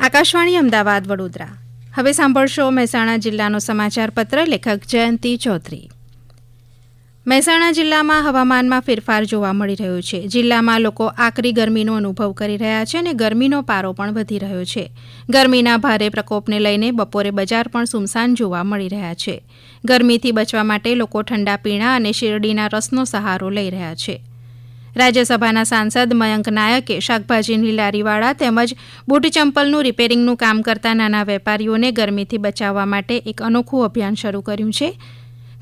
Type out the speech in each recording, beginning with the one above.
આકાશવાણી અમદાવાદ, વડોદરા. હવે સાંભળશો મહેસાણા જિલ્લાનો સમાચાર પત્ર, લેખક જયંતિ ચૌધરી. મહેસાણા જિલ્લામાં હવામાનમાં ફેરફાર જોવા મળી રહ્યો છે. જિલ્લામાં લોકો આકરી ગરમીનો અનુભવ કરી રહ્યા છે અને ગરમીનો પારો પણ વધી રહ્યો છે. ગરમીના ભારે પ્રકોપને લઈને બપોરે બજાર પણ સુમસાન જોવા મળી રહ્યા છે. ગરમીથી બચવા માટે લોકો ઠંડા પીણા અને શેરડીના રસનો સહારો લઈ રહ્યા છે. રાજ્યસભાના સાંસદ મયંક નાયકે શાકભાજીની લારીવાળા તેમજ બૂટ ચંપલનું રિપેરિંગનું કામ કરતા નાના વેપારીઓને ગરમીથી બચાવવા માટે એક અનોખું અભિયાન શરૂ કર્યું છે.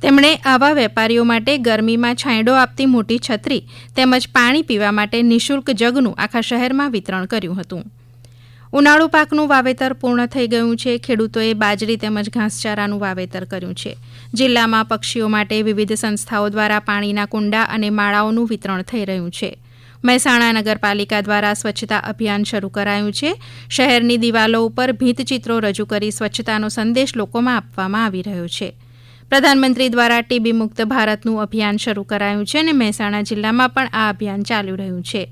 તેમણે આવા વેપારીઓ માટે ગરમીમાં છાંયડો આપતી મોટી છત્રી તેમજ પાણી પીવા માટે નિઃશુલ્ક જગનું આખા શહેરમાં વિતરણ કર્યું હતું. ઉનાળુ પાકનું વાવેતર પૂર્ણ થઈ ગયું છે. ખેડૂતોએ બાજરી તેમજ ઘાસચારાનું વાવેતર કર્યું છે. જિલ્લામાં પક્ષીઓ માટે વિવિધ સંસ્થાઓ દ્વારા પાણીના કુંડા અને માળાઓનું વિતરણ થઈ રહ્યું છે. મહેસાણા નગરપાલિકા દ્વારા સ્વચ્છતા અભિયાન શરૂ કરાયું છે. શહેરની દિવાલો ઉપર ભીંતચિત્રો રજૂ કરી સ્વચ્છતાનો સંદેશ લોકોમાં આપવામાં આવી રહ્યો છે. પ્રધાનમંત્રી દ્વારા ટીબી મુક્ત ભારતનું અભિયાન શરૂ કરાયું છે અને મહેસાણા જિલ્લામાં પણ આ અભિયાન ચાલી રહ્યું છે.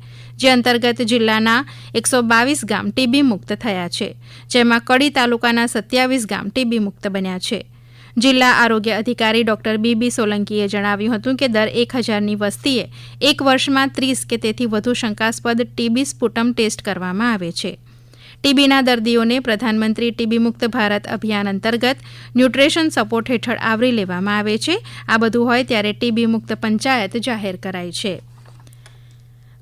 જે અંતર્ગત જિલ્લાના એકસો બાવીસ ગામ ટીબી મુક્ત થયા છે, જેમાં કડી તાલુકાના સત્યાવીસ ગામ ટીબી મુક્ત બન્યા છે. જિલ્લા આરોગ્ય અધિકારી ડોક્ટર બીબી સોલંકીએ જણાવ્યું હતું કે દર એક હજારની વસ્તીએ એક વર્ષમાં ત્રીસ કે તેથી વધુ શંકાસ્પદ ટીબી સ્પુટમ ટેસ્ટ કરવામાં આવે છે. ટીબીના દર્દીઓને પ્રધાનમંત્રી ટીબી મુક્ત ભારત અભિયાન અંતર્ગત ન્યુટ્રેશન સપોર્ટ હેઠળ આવરી લેવામાં આવે છે. આ બધું હોય ત્યારે ટીબી મુક્ત પંચાયત જાહેર કરાઈ છે.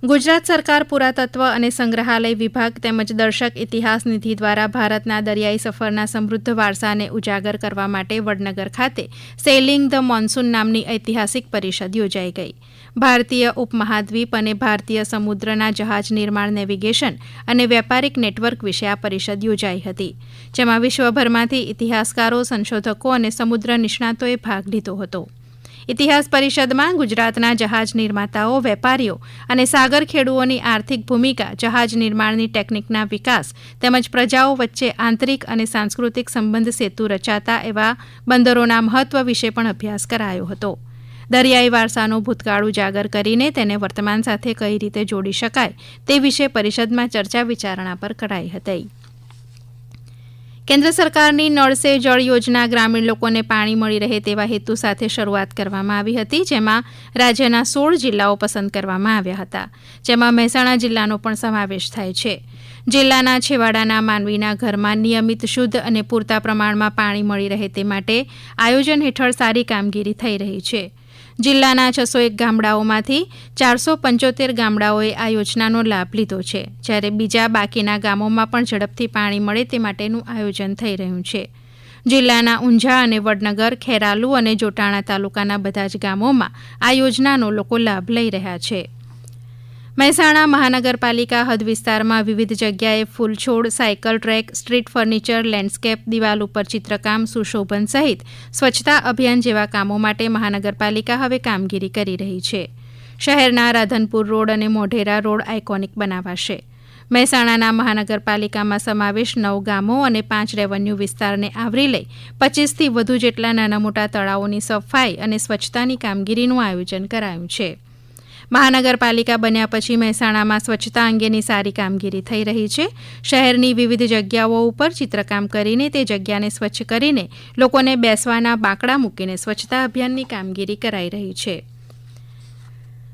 ગુજરાત સરકાર પુરાતત્વ અને સંગ્રહાલય વિભાગ તેમજ દર્શક ઇતિહાસ નિધિ દ્વારા ભારતના દરિયાઈ સફરના સમૃદ્ધ વારસાને ઉજાગર કરવા માટે વડનગર ખાતે સેલિંગ ધ મોન્સૂન નામની ઐતિહાસિક પરિષદ યોજાઈ ગઈ. ભારતીય ઉપમહાદ્વીપ અને ભારતીય સમુદ્રના જહાજ નિર્માણ નેવિગેશન અને વેપારિક નેટવર્ક વિશે આ પરિષદ યોજાઈ હતી, જેમાં વિશ્વભરમાંથી ઇતિહાસકારો, સંશોધકો અને સમુદ્ર નિષ્ણાતોએ ભાગ લીધો હતો. ઇતિહાસ પરિષદમાં ગુજરાતના જહાજ નિર્માતાઓ, વેપારીઓ અને સાગર ખેડૂઓની આર્થિક ભૂમિકા, જહાજ નિર્માણની ટેકનિકના વિકાસ તેમજ પ્રજાઓ વચ્ચે આંતરિક અને સાંસ્કૃતિક સંબંધ સેતુ રચાતા એવા બંદરોના મહત્વ વિશે પણ અભ્યાસ કરાયો હતો. દરિયાઈ વારસાનો ભૂતકાળ ઉજાગર કરીને તેને વર્તમાન સાથે કઈ રીતે જોડી શકાય તે વિશે પરિષદમાં ચર્ચા વિચારણા પર કરાઈ હતી. કેન્દ્ર સરકારની નળ સે જળ યોજના ગ્રામીણ લોકોને પાણી મળી રહે તેવા હેતુ સાથે શરૂઆત કરવામાં આવી હતી, જેમાં રાજ્યના સોળ જિલ્લાઓ પસંદ કરવામાં આવ્યા હતા. જેમાં મહેસાણા જિલ્લાનો પણ સમાવેશ થાય છે. જિલ્લાના છેવાડાના માનવીના ઘરમાં નિયમિત શુદ્ધ અને પૂરતા પ્રમાણમાં પાણી મળી રહે તે માટે આયોજન હેઠળ સારી કામગીરી થઈ રહી છે. જિલ્લાના છસો એક ગામડાઓમાંથી ચારસો પંચોતેર ગામડાઓએ આ યોજનાનો લાભ લીધો છે. જ્યારે બીજા બાકીના ગામોમાં પણ ઝડપથી પાણી મળે તે માટેનું આયોજન થઈ રહ્યું છે. જિલ્લાના ઊંઝા અને વડનગર, ખેરાલુ અને જોટાણા તાલુકાના બધા જ ગામોમાં આ યોજનાનો લોકો લાભ લઈ રહ્યા છે. મહેસાણા મહાનગરપાલિકા હદ વિસ્તારમાં વિવિધ જગ્યાએ ફૂલછોડ, cycle track, street furniture, landscape, દિવાલ ઉપર ચિત્રકામ, સુશોભન સહિત સ્વચ્છતા અભિયાન જેવા કામો માટે મહાનગરપાલિકા હવે કામગીરી કરી રહી છે. શહેરના રાધનપુર રોડ અને મોઢેરા રોડ આઇકોનિક બનાવાશે. મહેસાણાના મહાનગરપાલિકામાં સમાવેશ નવ ગામો અને પાંચ રેવન્યુ વિસ્તારને આવરી લઈ પચીસથી વધુ જેટલા નાના મોટા તળાવોની સફાઈ અને સ્વચ્છતાની કામગીરીનું આયોજન કરાયું છે. મહાનગરપાલિકા બન્યા પછી મહેસાણામાં સ્વચ્છતા અંગેની સારી કામગીરી થઈ રહી છે. શહેરની વિવિધ જગ્યાઓ ઉપર ચિત્રકામ કરીને તે જગ્યાને સ્વચ્છ કરીને લોકોને બેસવાના બાંકડા મૂકીને સ્વચ્છતા અભિયાનની કામગીરી કરાઈ રહી છે.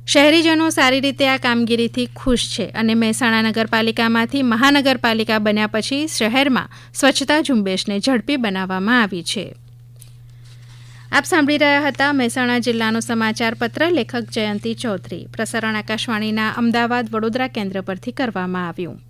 શહેરીજનો સારી રીતે આ કામગીરીથી ખુશ છે અને મહેસાણા નગરપાલિકામાંથી મહાનગરપાલિકા બન્યા પછી શહેરમાં સ્વચ્છતા ઝુંબેશને ઝડપી બનાવવામાં આવી છે. આપ સાંભળી રહ્યા હતા મહેસાણા જિલ્લાનો સમાચાર પત્ર લેખક જયંતિ ચૌધરી. પ્રસારણ આકાશવાણીના અમદાવાદ વડોદરા કેન્દ્ર પરથી કરવામાં આવ્યું.